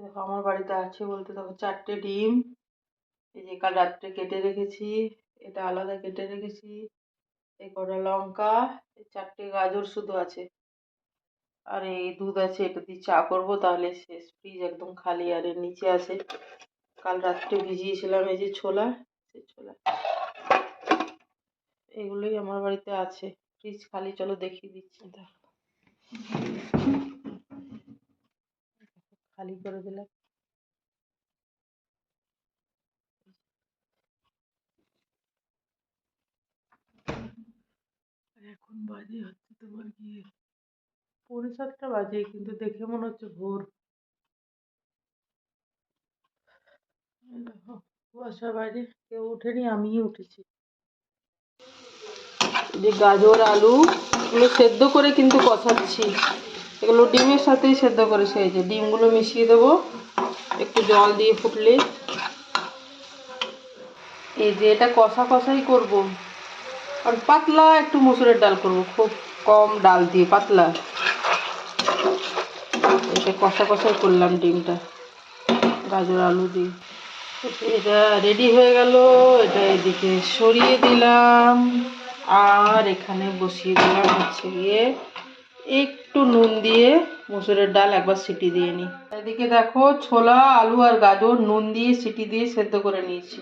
দেখো, আমার বাড়িতে আছে বলতে দেখো চারটে ডিম। এই যে কাল রাত্রে কেটে রেখেছি, এটা আলাদা কেটে রেখেছি। এই কটা লঙ্কা, এই চারটে গাজর শুধু আছে। আর এই দুধ আছে, এটা দিয়ে চা করব, তাহলে শেষ। ফ্রিজ একদম খালি আর এর নিচে আছে। কাল রাত্রে ভিজিয়েছিলাম এই যে ছোলা, সেই ছোলা। এগুলোই আমার বাড়িতে আছে। ফ্রিজ খালি, চলো দেখিয়ে দিচ্ছি। দেখো খালি করে দিলাম। এখন বাজে হচ্ছে তোমার গিয়ে পৌনে সাতটা বাজে, কিন্তু দেখে মনে হচ্ছে ভোর। কুয়াশার বাইরে কেউ ওঠেনি, আমিই উঠেছি। যে গাজর, আলু, এগুলো সেদ্ধ করে কিন্তু কষাচ্ছি। এগুলো ডিমের সাথেই সেদ্ধ করে সেই যে ডিমগুলো মিশিয়ে দেবো। একটু জল দিয়ে ফুটলে। এই যে এটা কষা কষাই করব। আর পাতলা একটু মুসুরের ডাল করব, খুব কম ডাল দিয়ে, পাতলা। এটা কষা কষাই করলাম ডিমটা, গাজর, আলু দিয়ে। এটা রেডি হয়ে গেল, এটা এদিকে সরিয়ে দিলাম। আর এখানে বসিয়ে দিলাম হচ্ছে গিয়ে একটু নুন দিয়ে মুসুরের ডাল একবার সিটি দিয়ে নিই এদিকে দেখো ছোলা, আলু আর গাজর নুন দিয়ে সিটি দিয়ে সেদ্ধ করে নিয়েছি।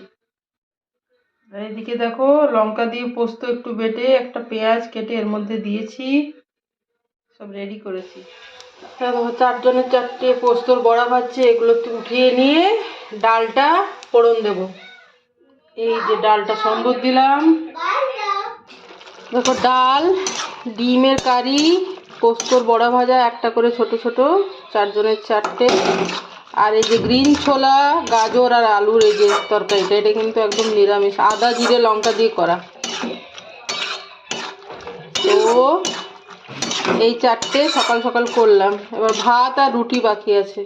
এদিকে দেখো লঙ্কা দিয়ে পোস্ত একটু বেটে একটা পেঁয়াজ কেটে এর মধ্যে দিয়েছি। সব রেডি করেছি। চারজনের চারটে পোস্তর বড়া ভাজছে, এগুলো উঠিয়ে নিয়ে ডালটা ফোড়ন দেব। এই যে ডালটা সম্বর দিলাম। দেখো ডাল, ডিমের কারি পোস্তর বড়া ভাজা, একটা করে ছোট ছোট, চারজনের চারটে। আর এই যে গ্রিন ছোলা, গাজর আর আলুর এই যে তরকারিটা, এটা কিন্তু একদম নিরামিষ। আদা, জিরে, লঙ্কা দিয়ে করা। তো এই চারটে সকাল সকাল করলাম। এবার ভাত আর রুটি বাকি আছে।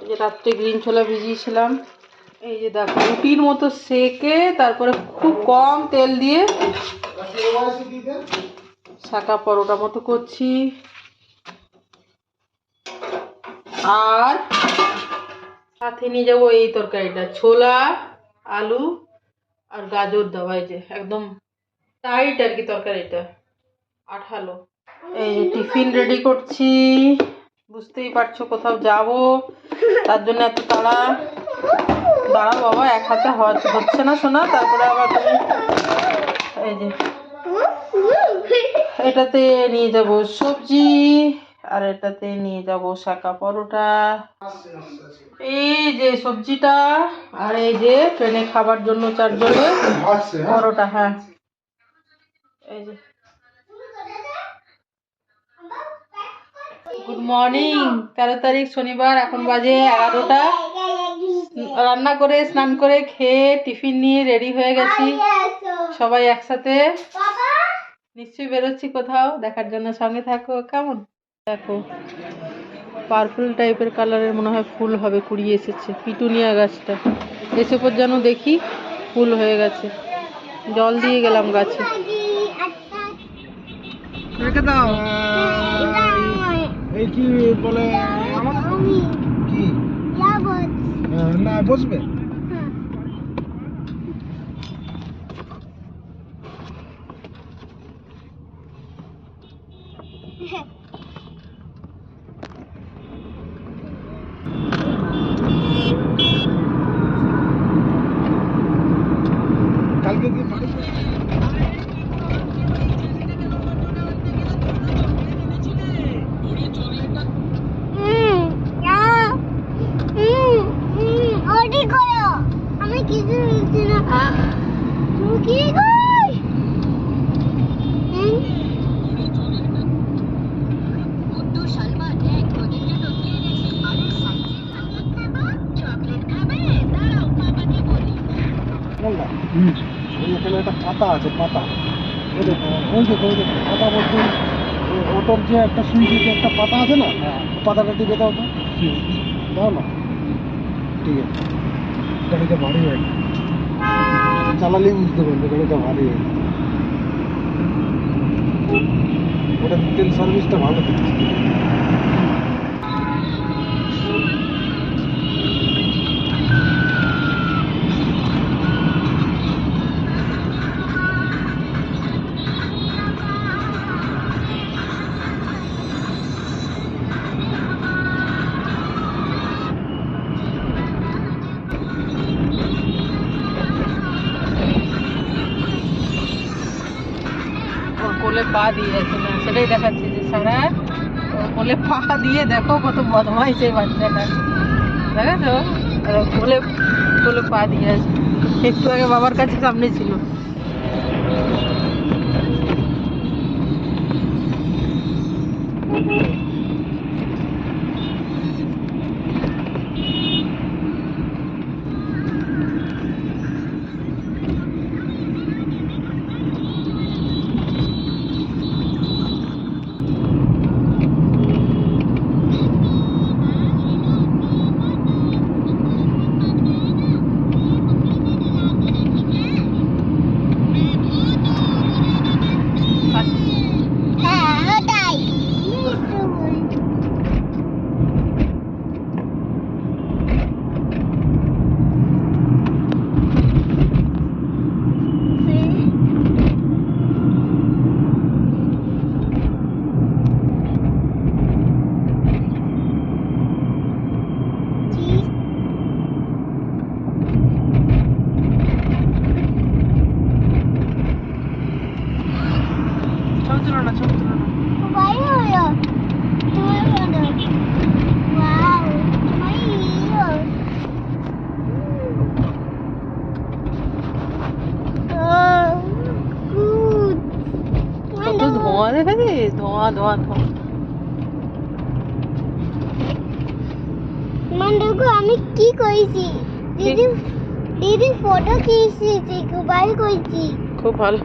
এই যে রাত্রে গ্রিন ছোলা ভিজিয়েছিলাম। এই যে দেখো, রুটির মতো সেকে তারপরে খুব কম তেল দিয়ে শাকা পরোটা মতো করছি। আর সাথে নিয়ে যাব এই তরকারিটা, ছোলা, আলু আর গাজর দেওয়া, এই যে একদম টাইট আর কি তরকারিটা, আঠালো। এই যে টিফিন রেডি করছি। বুঝতেই পারছ কোথাও যাব, তার জন্য এত তাড়া। দাঁড়াও বাবা, এক হাতে হচ্ছে না শোনা তারপরে আবার তুমি এই যে এটাতে নিয়ে যাব সবজি আর এটাতে নিয়ে যাব শাকা পরোটা। এই যে সবজিটা আর এই যে ট্রেনে খাবার জন্য চারজনে পরোটা হ্যাঁ। এই যে। গুড মর্নিং তেরো তারিখ শনিবার এখন বাজে এগারোটা। রান্না করে স্নান করে খেয়ে টিফিন নিয়ে রেডি হয়ে গেছি। সবাই একসাথে। নিশ্চয়ই বেরোচ্ছি কোথাও দেখার জন্য সঙ্গে থাকো কেমন? দেখো পার্পল টাইপের কালারের মনে হয় ফুল হবে কুড়িয়ে এসেছে পিটুনিয়া গাছটা। এসে পর যেন দেখি ফুল হয়ে গেছে। জল দিয়ে গেলাম গাছে। রেখে দাও। এই কি বলে আমার? কি? না বসবে কালকে কি আমি কিছু বলছি না তুমি কি কই কোনটা ওই এখানে একটা পাতা আছে পাতা ওই দেখো ওই দেখো ওই দেখো পাতা বলতে ওই ওটার যে একটা সুইচে যে একটা পাতা আছে না পাতাটা টিপে দাও তো দাও না ঠিক আছে গাড়িটা ভারী হয়ে গেছে। চালালেই বুঝতে পারবে গাড়িটা ভারী হয়ে গেছে। ওটা তেল সার্ভিসটা ভালো দিচ্ছে সেটাই যে সারা, কোলে দিয়ে দেখো কত বাচ্চাটা। দেখেছ? একটু আগে বাবার কাছে সামনে ছিল। দেখো আমি কি করেছি দিদি দিদি ফটো খিচিয়েছি কুবাই করেছি খুব ভালো।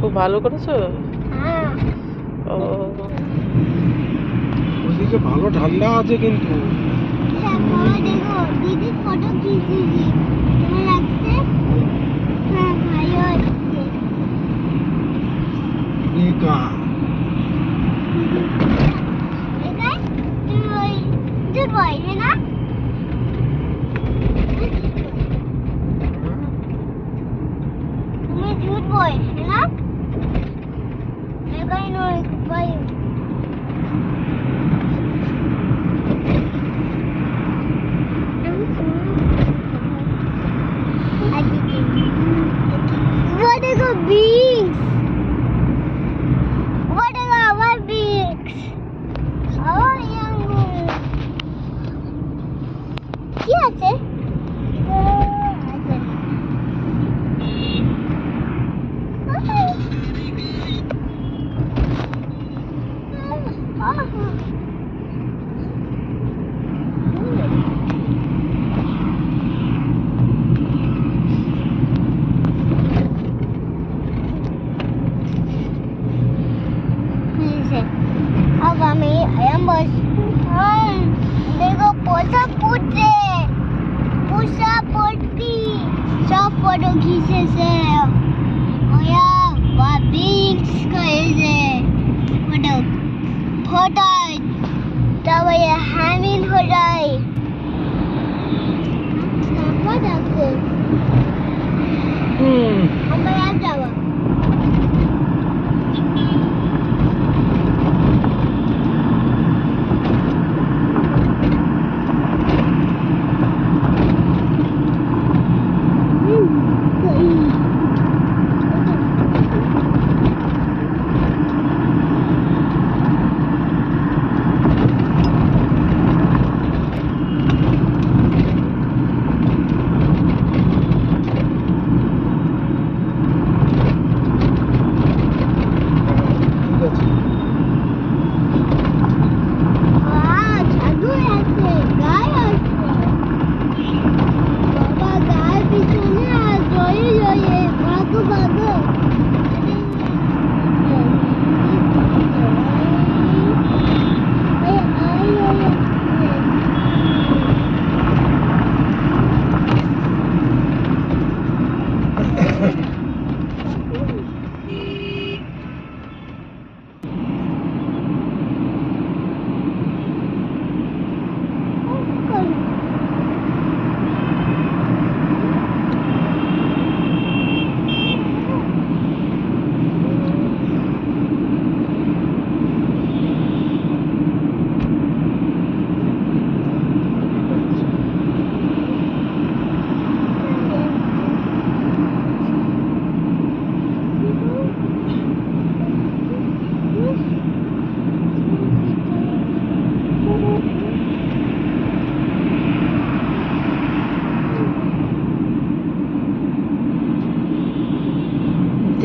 খুব ভালো করেছ? হ্যাঁ। ও। ওইদিকে ভালো ঠান্ডা আছে কিন্তু। দেখো দেখো দিদি ফটো খিচিয়েছি কেমন লাগছে? হ্যাঁ ভালো আসছে boy, isn't it? あっ!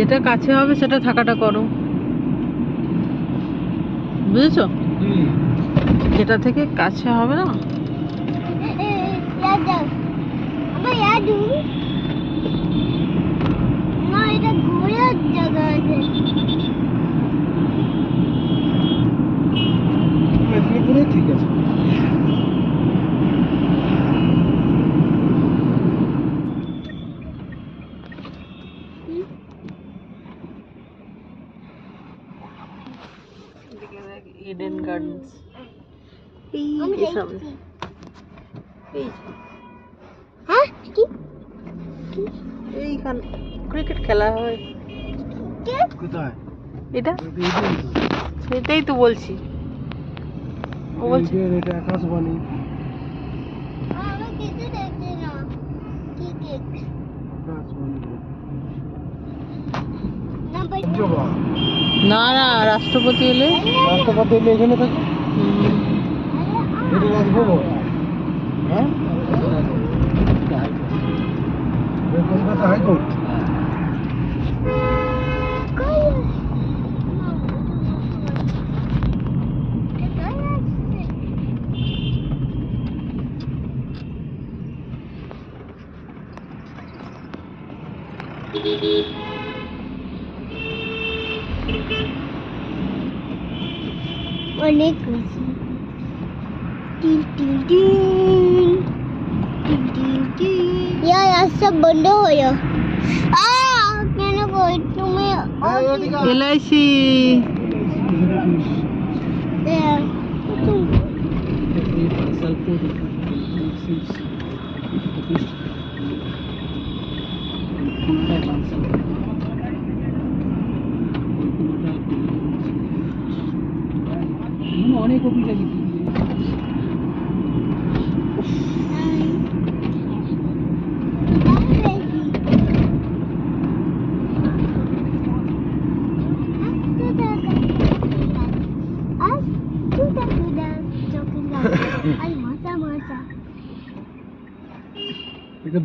যেটা কাছে হবে সেটা থাকাটা করো। বুঝেছ? যেটা থেকে কাছে হবে না? ঠিক আমার ইয়াদু না এটা ঘোরার জায়গা আছে মেদিনীপুরে ঠিক আছে ইডেন গার্ডেন্স এই আমি যে সামনে। হ্যাঁ? কি? এইখানে ক্রিকেট খেলা হয়। কে কোথায়? এটা? সেটাই তো। বলছি। ও এটা আকাশবাণী না। না রাষ্ট্রপতি এলে রাষ্ট্রপতি এলে এখানে থাকে কলকাতা হাইকোর্ট অনেক খুশি বন্ধ আ কেন কই তুমি এলআইসি অনেক অফিস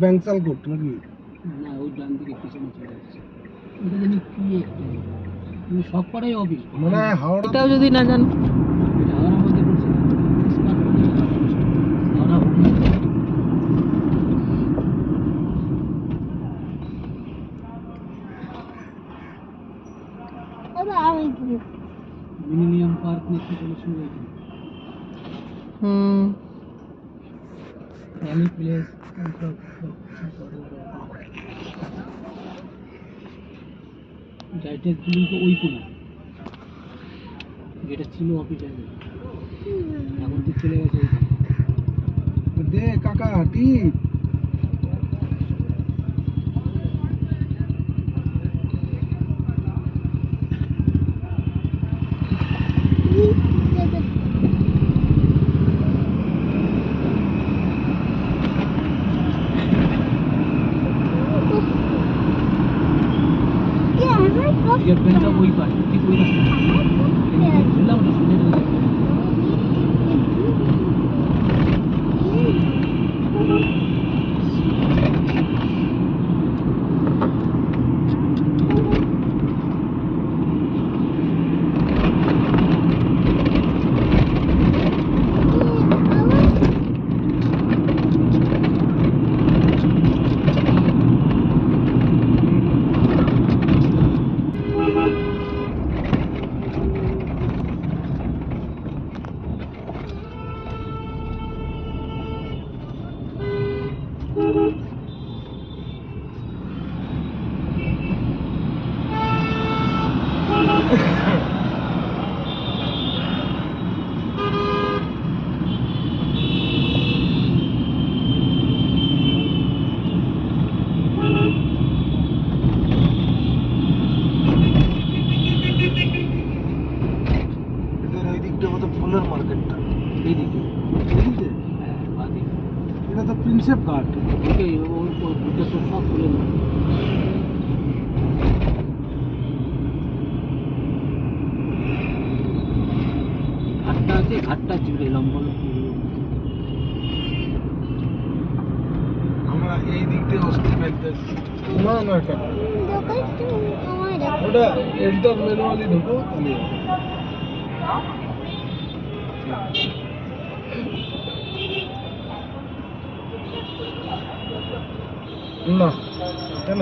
এটা ব্যাংসাল কোর্ট নাকি না ওই ডান দিকে পিছনে চলে যাচ্ছে ওটা জানি কি একটু তুমি সব কটাই অফিস মানে হাওড়া এটাও যদি না জানো এটা হাওড়ার মধ্যে পড়ছে না স্মার্ট হাওড়া হুগলি এবার আমি কি মিলেনিয়াম পার্ক নাকি বলে শুরু হয়েছে হুম রানি প্লেস জাইটেক বিল্ডিং তো ওই কোনো যেটা ছিল অফিস আগে এখন তো চলে গেছে। দে কাকা টিপ রিজার্ভ ব্যাংকটা ওই পারে ঠিক ওই রাস্তা বললাম ওটা সোজা চলে যাবে। এদের ওই দিকটা মতো ফুলের মার্কেটটা এই দিকে এদিকে হ্যাঁ বাদিকে এটা তো প্রিন্সেপ ঘাট ওকে ওর ওর দুটো তো সব খুলে নেবে ঘাটটা আছে ঘাটটা জুড়ে লম্বা লম্বা আমরা এই দিক দিয়ে অস্থি ফেলতেছি না না এটা দোকান তো আমার দেখো ওটা একদম ম্যানুয়ালি ঢুকো তাহলে না কেন?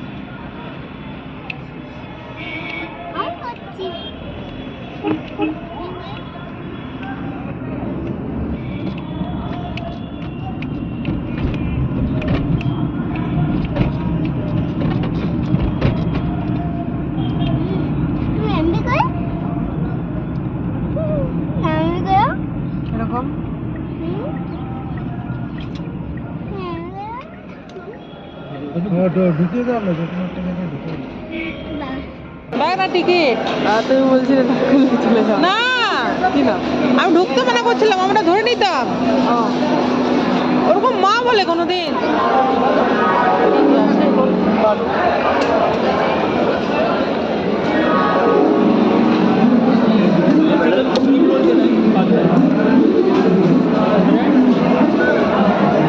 ঢুকিয়ে দাও না যে কোনো একটা জায়গায় ঢুকিয়ে না টিকিট। তুমি বলছিলে চলে যাও। না। কি না? আমি ঢুকতে মানা করছিলাম আমরা ধরে নিতাম। ওরকম মা বলে কোনোদিন।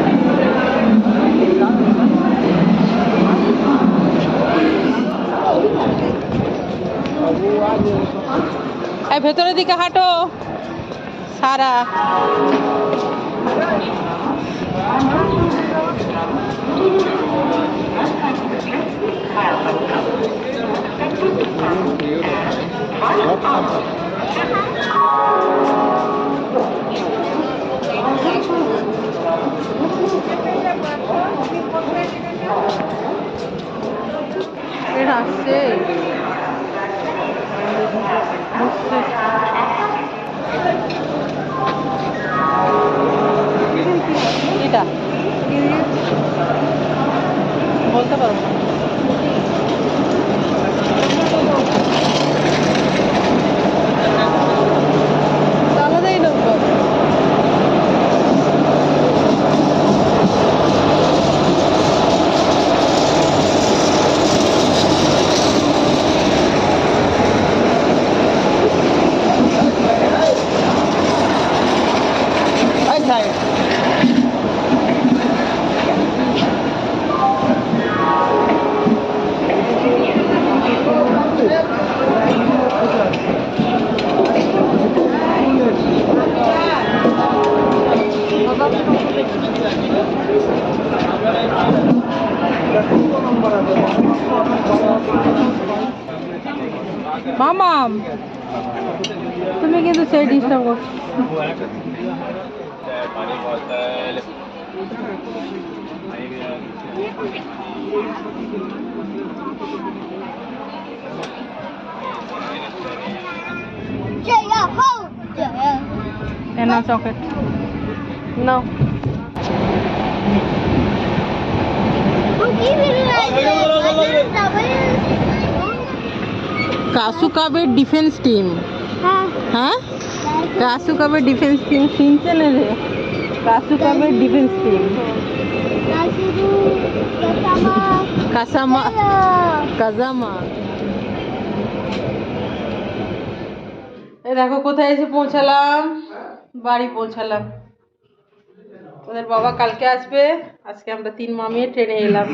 এই ভেতরের দিকে হাঁটো। সারা। এটা আসছে এটা पानी बोतल And now chocolate. No. Kasu का भी डिफेंस Huh? হ্যাঁ হ্যাঁ ডিফেন্স টিম শুনছেন রে? কাসু কাবের ডিফেন্স টিম কাসামা কাজামা দেখো, কোথায় এসে পৌঁছালাম? বাড়ি পৌঁছালাম। ওদের বাবা কালকে আসবে। আজকে আমরা তিন মামিয়ে ট্রেনে এলাম।